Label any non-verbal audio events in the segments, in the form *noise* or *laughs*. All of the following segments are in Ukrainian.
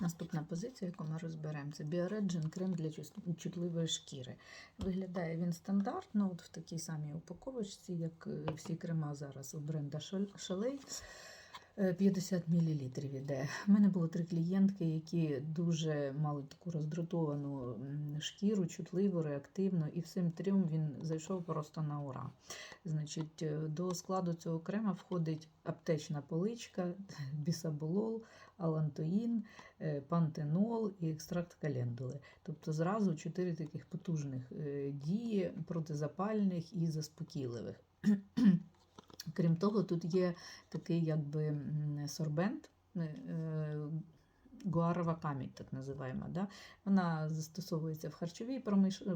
Наступна позиція, яку ми розберемо, це Біореджин крем для чутливої шкіри. Виглядає він стандартно, от в такій самій упаковочці, як е, всі крема зараз у бренда Шалей. 50 мл іде. У мене було три клієнтки, які дуже мали таку роздратовану шкіру, чутливу, реактивну, і всім трьом він зайшов просто на ура. Значить, е, до складу цього крема входить аптечна поличка, *laughs* бісаболол, алантоїн, е, пантенол і екстракт календули. Тобто зразу чотири таких потужних е, дії протизапальних і заспокійливих. *clears throat* Крім того, тут є такий якби сорбент. е, е, Гуарова камінь, так називаємо. Да? Вона застосовується в харчовій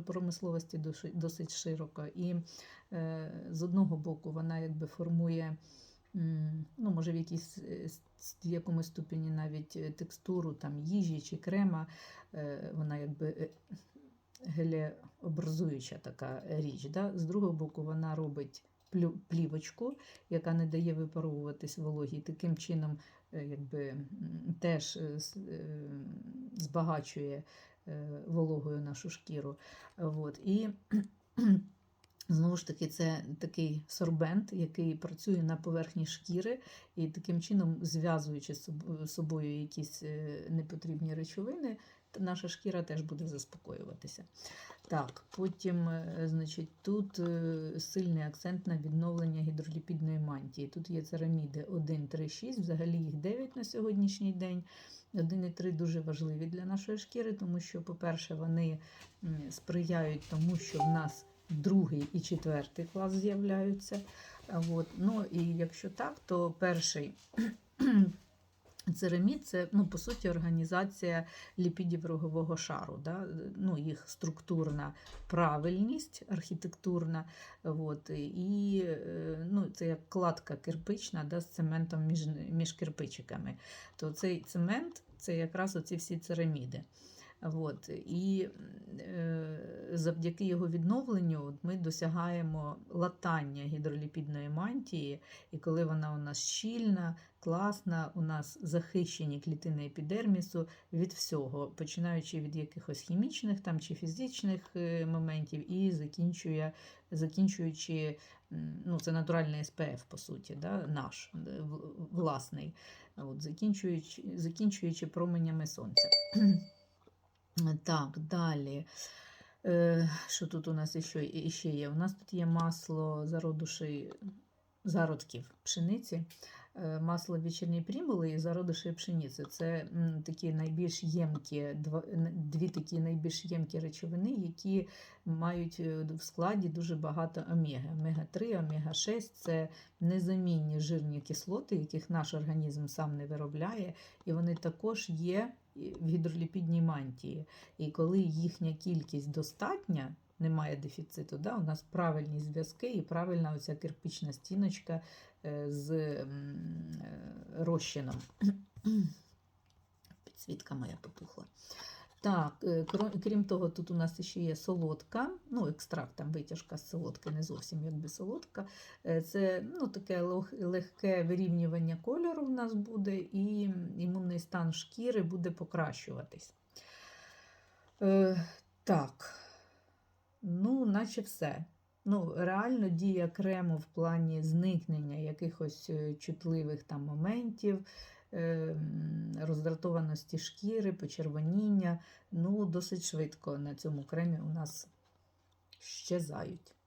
промисловості досить широко. І е, з одного боку вона якби формує, ну, може, в якійсь, в якомусь ступені навіть текстуру там, їжі чи крема. Вона якби гелеобразуюча така річ. Да? З другого боку, вона робить плівочку, яка не дає випаровуватись вологі. Таким чином е, якби, теж е, е, збагачує вологою нашу шкіру. От. І *clears throat* Знову ж таки, це такий сорбент, який працює на поверхні шкіри, і таким чином, зв'язуючи з собою якісь непотрібні речовини, наша шкіра теж буде заспокоюватися. Так, потім, е, значить, тут е, сильний акцент на відновлення гідроліпідної мантії. Тут є цераміди 1, 3, 6, взагалі їх 9 на сьогоднішній день. 1 і 3 дуже важливі для нашої шкіри, тому що, по-перше, вони сприяють тому, що в нас другий і четвертий клас з'являються. Ну, і якщо так, то перший церамід це ну, по суті організація ліпідів рогового шару, да? ну, їх структурна правильність, архітектурна. От, і е, ну, це як кладка кирпична да, з цементом між, між кирпичиками. То цей цемент це якраз оці всі цераміди. От, і е, завдяки його відновленню ми досягаємо латання гідроліпідної мантії, і коли вона у нас щільна, класна, у нас захищені клітини епідермісу від всього, починаючи від якихось хімічних там, чи фізичних е, моментів, і закінчує, закінчуючи, ну, це натуральний СПФ, по суті, да, наш е, власний, от, закінчуючи, закінчуючи променями сонця. Так, далі. Е, Що тут у нас ще, є? У нас тут є масло зародуші зародків пшениці, масло вечірньої примули і зародуші пшениці. Це такі найбільш ємкі, дві такі найбільш ємкі речовини, які мають е, в складі дуже багато омеги. Омега-3, омега-6 це незамінні жирні кислоти, яких наш організм сам не виробляє, і вони також є в гідроліпідній мантії. І коли їхня кількість достатня, немає дефіциту, да, у нас правильні зв'язки і правильна оця кирпична стіночка е, з е, розчином. Підсвітка моя потухла. Так, е, крім того, тут у нас ще є солодка, ну, екстракт, там витяжка з солодки, не зовсім якби солодка. Це ну, таке легке вирівнювання кольору в нас буде, і імунний стан шкіри буде покращуватись. Е, так, ну, наче все. Ну, реально дія крему в плані зникнення якихось е, чутливих там моментів, е, роздратованості шкіри, почервоніння. Ну, досить швидко на цьому кремі у нас щезають.